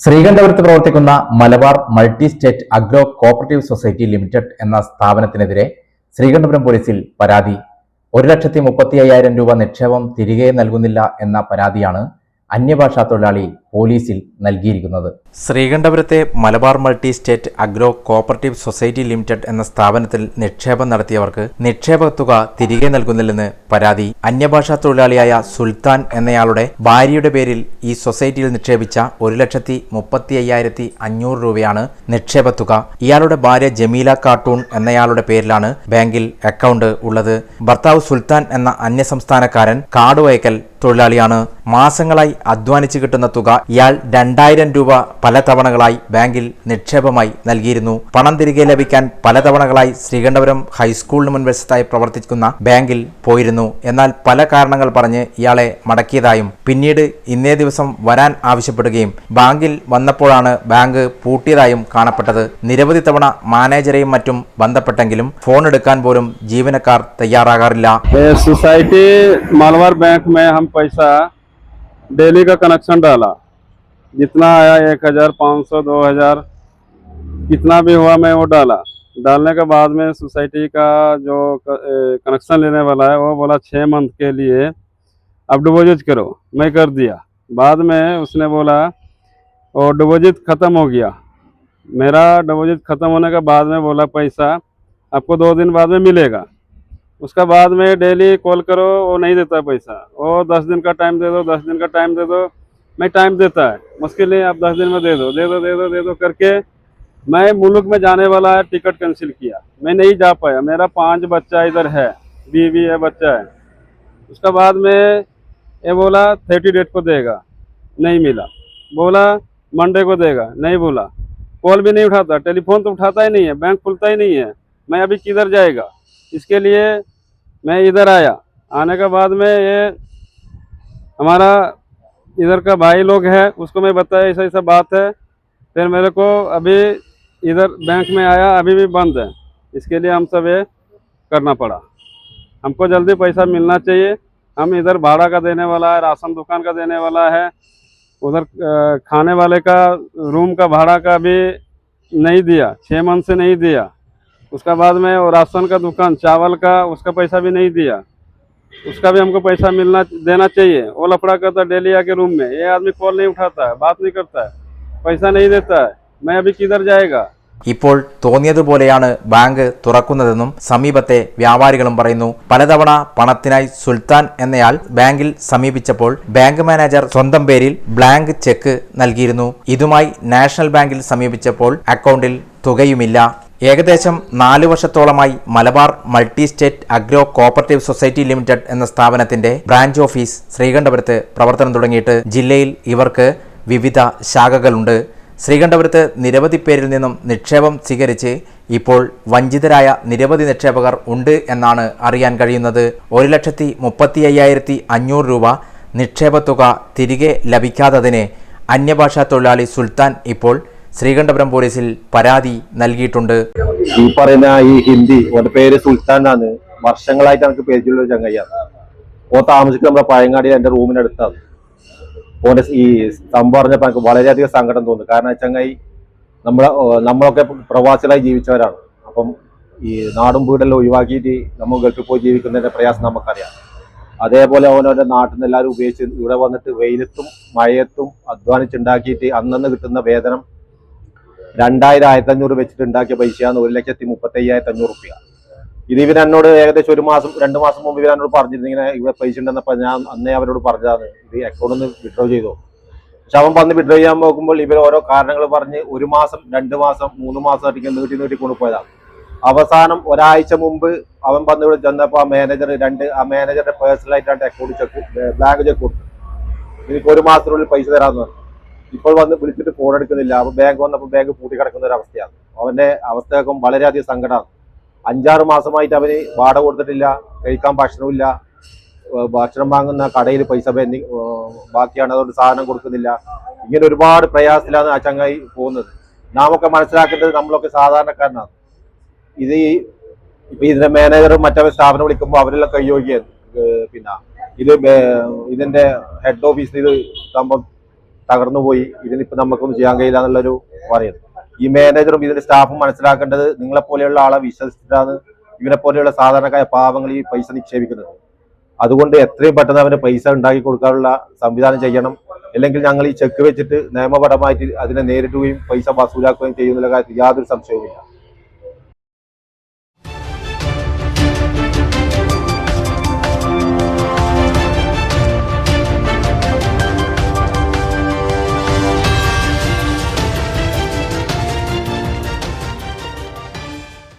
ശ്രീകണ്ഠപുരത്ത് പ്രവർത്തിക്കുന്ന Malabar multi state agro cooperative society limited എന്ന സ്ഥാപനത്തിനെതിരെ ശ്രീകണ്ഠപുരം പോലീസിൽ പരാതി. ഒരു ലക്ഷത്തി മുപ്പത്തി അയ്യായിരം രൂപ നിക്ഷേപം തിരികെ നൽകുന്നില്ല എന്ന പരാതിയാണ് അന്യഭാഷാ തൊഴിലാളി പോലീസിൽ നൽകിയിരിക്കുന്നത്. ശ്രീകണ്ഠപുരത്തെ Malabar multi state agro cooperative society limited എന്ന സ്ഥാപനത്തിൽ നിക്ഷേപം നടത്തിയവർക്ക് നിക്ഷേപ തുക തിരികെ നൽകുന്നില്ലെന്ന് പരാതി. അന്യഭാഷാ തൊഴിലാളിയായ സുൽത്താൻ എന്നയാളുടെ ഭാര്യയുടെ പേരിൽ ഈ സൊസൈറ്റിയിൽ നിക്ഷേപിച്ച ഒരു ലക്ഷത്തി മുപ്പത്തി അയ്യായിരത്തി അഞ്ഞൂറ് രൂപയാണ് നിക്ഷേപ തുക. ഇയാളുടെ ഭാര്യ ജമീല കാർട്ടൂൺ എന്നയാളുടെ പേരിലാണ് ബാങ്കിൽ അക്കൗണ്ട് ഉള്ളത്. ഭർത്താവ് സുൽത്താൻ എന്ന അന്യസംസ്ഥാനക്കാരൻ വയക്കൽ തൊഴിലാളിയാണ്. മാസങ്ങളായി അധ്വാനിച്ചു കിട്ടുന്ന തുക ഇയാൾ രണ്ടായിരം രൂപ പല തവണകളായി ബാങ്കിൽ നിക്ഷേപമായി നൽകിയിരുന്നു പണം തിരികെ ലഭിക്കാൻ പല തവണകളായി ശ്രീകണ്ഠപുരം ഹൈസ്കൂളിന് മുൻവശത്തായി പ്രവർത്തിക്കുന്ന ബാങ്കിൽ പോയിരുന്നു എന്നാൽ പല കാരണങ്ങൾ പറഞ്ഞ് ഇയാളെ മടക്കിയതായും പിന്നീട് ഇന്നേ ദിവസം വരാൻ ആവശ്യപ്പെടുകയും ബാങ്കിൽ വന്നപ്പോഴാണ് ബാങ്ക് പൂട്ടിയതായും കാണപ്പെട്ടത് നിരവധി തവണ മാനേജരെയും മറ്റും ബന്ധപ്പെട്ടെങ്കിലും ഫോൺ എടുക്കാൻ പോലും ജീവനക്കാർ തയ്യാറാകാറില്ല ये सोसाइटी मालवार बैंक में हम पैसा डेली का कनेक्शन डाला जितना आया एक हज़ार पाँच सौ, दो हज़ार, कितना भी हुआ मैं वो डाला। डालने के बाद में सोसाइटी का जो कनेक्शन लेने वाला है, वो बोला छः मंथ के लिए अब डिपोजिट करो। मैं कर दिया। बाद में उसने बोला और डिपॉजिट ख़त्म हो गया। मेरा डिपॉजिट ख़त्म होने के बाद में बोला, पैसा आपको दो दिन बाद में मिलेगा। उसका बाद में डेली कॉल करो, वो नहीं देता पैसा। वो दस दिन का टाइम दे दो, दस दिन का टाइम दे दो। मैं टाइम देता है। मुश्किल नहीं, आप दस दिन में दे दो। दे दो दे दो दे दो करके मैं मुल्क में जाने वाला है टिकट कैंसिल किया। मैं नहीं जा पाया। मेरा पाँच बच्चा इधर है, बीवी है, बच्चा है। उसका बाद में ये बोला थर्टी डेट को देगा। नहीं मिला। बोला मंडे को देगा। नहीं बोला। कॉल भी नहीं उठाता। टेलीफोन तो उठाता ही नहीं है। बैंक खुलता ही नहीं है। मैं अभी किधर जाएगा? इसके लिए मैं इधर आया। आने के बाद में ये हमारा इधर का भाई लोग है, उसको मैं बताया, ऐसा ऐसा बात है। फिर मेरे को अभी इधर बैंक में आया, अभी भी बंद है। इसके लिए हम सब ये करना पड़ा। हमको जल्दी पैसा मिलना चाहिए। हम इधर भाड़ा का देने वाला है, राशन दुकान का देने वाला है। उधर खाने वाले का, रूम का भाड़ा का भी नहीं दिया छः मंथ से नहीं दिया। उसका बाद में राशन का दुकान, चावल का, उसका पैसा भी नहीं दिया। उसका भी हमको पैसा मिलना देना चाहिए वो लफड़ा करता डेली आके रूम में ये आदमी कॉल नहीं उठाता है बात नहीं करता है पैसा नहीं देता है मैं अभी किधर जाएगा ഇപ്പോൾ തോന്നിയതുപോലെയാണ് ബാങ്ക് തുറക്കുന്നതെന്നും സമീപത്തെ വ്യാപാരികളും പറയുന്നു പലതവണ പണത്തിനായി സുൽത്താൻ എന്നയാൾ ബാങ്കിൽ സമീപിച്ചപ്പോൾ ബാങ്ക് മാനേജർ സ്വന്തം പേരിൽ ബ്ലാങ്ക് ചെക്ക് നൽകിയിരുന്നു ഇതുമായി നാഷണൽ ബാങ്കിൽ സമീപിച്ചപ്പോൾ അക്കൗണ്ടിൽ തുകയുമില്ല ഏകദേശം നാല് വർഷത്തോളമായി Malabar multi state agro cooperative society limited എന്ന സ്ഥാപനത്തിന്റെ ബ്രാഞ്ച് ഓഫീസ് ശ്രീകണ്ഠപുരത്ത് പ്രവർത്തനം തുടങ്ങിയിട്ട് ജില്ലയിൽ ഇവർക്ക് വിവിധ ശാഖകളുണ്ട്. ശ്രീകണ്ഠപുരത്ത് നിരവധി പേരിൽ നിന്നും നിക്ഷേപം സ്വീകരിച്ച് ഇപ്പോൾ വഞ്ചിതരായ നിരവധി നിക്ഷേപകർ ഉണ്ട് എന്നാണ് അറിയാൻ കഴിയുന്നത്. ഒരു ലക്ഷത്തി മുപ്പത്തി അയ്യായിരത്തി അഞ്ഞൂറ് രൂപ നിക്ഷേപ തുക തിരികെ ലഭിക്കാത്തതിനെ അന്യഭാഷാ തൊഴിലാളി സുൽത്താൻ ഇപ്പോൾ ശ്രീകണ്ഠപുരം പോലീസിൽ പരാതി നൽകിയിട്ടുണ്ട്. ഈ പറയുന്ന ഈ ഹിന്ദി ഓന്റെ പേര് സുൽത്താൻ എന്നാണ് വർഷങ്ങളായിട്ട് എനിക്ക് പേജിലുള്ള ഒരു ചങ്ങയ്യാണ്. ഓ താമസിക്കുന്ന നമ്മുടെ പഴങ്ങാടി എന്റെ റൂമിനടുത്താണ്. ഓന്റെ ഈ സംഭവം പറഞ്ഞപ്പോ എനിക്ക് വളരെയധികം സങ്കടം തോന്നുന്നു കാരണം ചങ്ങായി നമ്മളെ നമ്മളൊക്കെ പ്രവാസികളായി ജീവിച്ചവരാണ്. അപ്പം ഈ നാടും വീടെല്ലാം ഒഴിവാക്കിയിട്ട് നമ്മൾ ഗൾഫിൽ പോയി ജീവിക്കുന്നതിന്റെ പ്രയാസം നമുക്കറിയാം. അതേപോലെ അവനവന്റെ നാട്ടിൽ നിന്ന് എല്ലാവരും ഉപയോഗിച്ച് ഇവിടെ വന്നിട്ട് വെയിലത്തും മഴയത്തും അധ്വാനിച്ചുണ്ടാക്കിയിട്ട് അന്നന്ന് കിട്ടുന്ന വേതനം രണ്ടായിരം ആയിരത്തി അഞ്ഞൂറ് വെച്ചിട്ട് ഉണ്ടാക്കിയ പൈസയാണ് ഒരു ലക്ഷത്തി മുപ്പത്തി അയ്യായിരത്തി അഞ്ഞൂറ് റുപ്യ. ഇത് ഇവൻ എന്നോട് ഏകദേശം ഒരു മാസം രണ്ട് മാസം മുമ്പ് ഇവൻ എന്നോട് പറഞ്ഞിരുന്നു ഇങ്ങനെ ഇവിടെ പൈസ ഉണ്ടെന്നപ്പോൾ ഞാൻ അന്നേ അവരോട് പറഞ്ഞതാണ് ഇത് അക്കൗണ്ടിൽ നിന്ന് വിഡ്രോ ചെയ്തോ. പക്ഷെ അവൻ വന്ന് വിഡ്രോ ചെയ്യാൻ നോക്കുമ്പോൾ ഇവർ ഓരോ കാരണങ്ങൾ പറഞ്ഞ് ഒരു മാസം രണ്ട് മാസം മൂന്ന് മാസം ആയിട്ട് നീട്ടി നീട്ടി കൊണ്ടുപോയതാണ്. അവസാനം ഒരാഴ്ച മുമ്പ് അവൻ വന്ന് ഇവിടെ ചെന്നപ്പോൾ ആ മാനേജർ രണ്ട് ആ മാനേജറുടെ പേഴ്സണലായിട്ടാണ് അക്കൗണ്ട് ചെക്ക് ബാങ്ക് ചെക്ക് കൊടുത്തു എനിക്ക് ഒരു മാസത്തിനുള്ളിൽ പൈസ തരാമെന്ന് പറഞ്ഞു. ഇപ്പോൾ വന്ന് വിളിച്ചിട്ട് ഫോൺ എടുക്കുന്നില്ല. അപ്പോൾ ബാങ്ക് വന്നപ്പോൾ ബാങ്ക് പൂട്ടി കിടക്കുന്ന ഒരു അവസ്ഥയാണ്. അവന്റെ അവസ്ഥയൊക്കെ വളരെയധികം സങ്കടമാണ് അഞ്ചാറ് മാസമായിട്ട് അവന് വാടക കൊടുത്തിട്ടില്ല. കഴിക്കാൻ ഭക്ഷണമില്ല ഭക്ഷണം വാങ്ങുന്ന കടയിൽ പൈസ ബാക്കിയാണ്. അതുകൊണ്ട് സാധനം കൊടുക്കുന്നില്ല. ഇങ്ങനെ ഒരുപാട് പ്രയാസത്തിലാണ് ആ ചങ്ങായി പോകുന്നത്. നാമൊക്കെ മനസ്സിലാക്കേണ്ടത് നമ്മളൊക്കെ സാധാരണക്കാരനാണ്. ഇത് ഇപ്പൊ ഇതിന്റെ മാനേജറും മറ്റവർ സ്ഥാപനം വിളിക്കുമ്പോൾ അവരെല്ലാം കൈയോഗിയാണ് പിന്നെ ഇത് ഇതിന്റെ ഹെഡ് ഓഫീസിൽ ഇത് സംഭവം തകർന്നു പോയി ഇതിനിപ്പോ നമുക്കൊന്നും ചെയ്യാൻ കഴിയില്ല എന്നുള്ളൊരു പറയുന്നത് ഈ മാനേജറും ഇതിന്റെ സ്റ്റാഫും മനസ്സിലാക്കേണ്ടത് നിങ്ങളെ പോലെയുള്ള ആളെ വിശ്വസിച്ചിട്ടാണ്. ഇവനെ പോലെയുള്ള സാധാരണക്കായ പാവങ്ങൾ ഈ പൈസ നിക്ഷേപിക്കുന്നത്. അതുകൊണ്ട് എത്രയും പെട്ടെന്ന് അവന് പൈസ ഉണ്ടാക്കി കൊടുക്കാനുള്ള സംവിധാനം ചെയ്യണം. അല്ലെങ്കിൽ ഞങ്ങൾ ഈ ചെക്ക് വെച്ചിട്ട് നിയമപരമായിട്ട് അതിനെ നേരിടുകയും പൈസ വസൂലാക്കുകയും ചെയ്യുന്നുള്ള കാര്യത്തിൽ യാതൊരു സംശയവുമില്ല.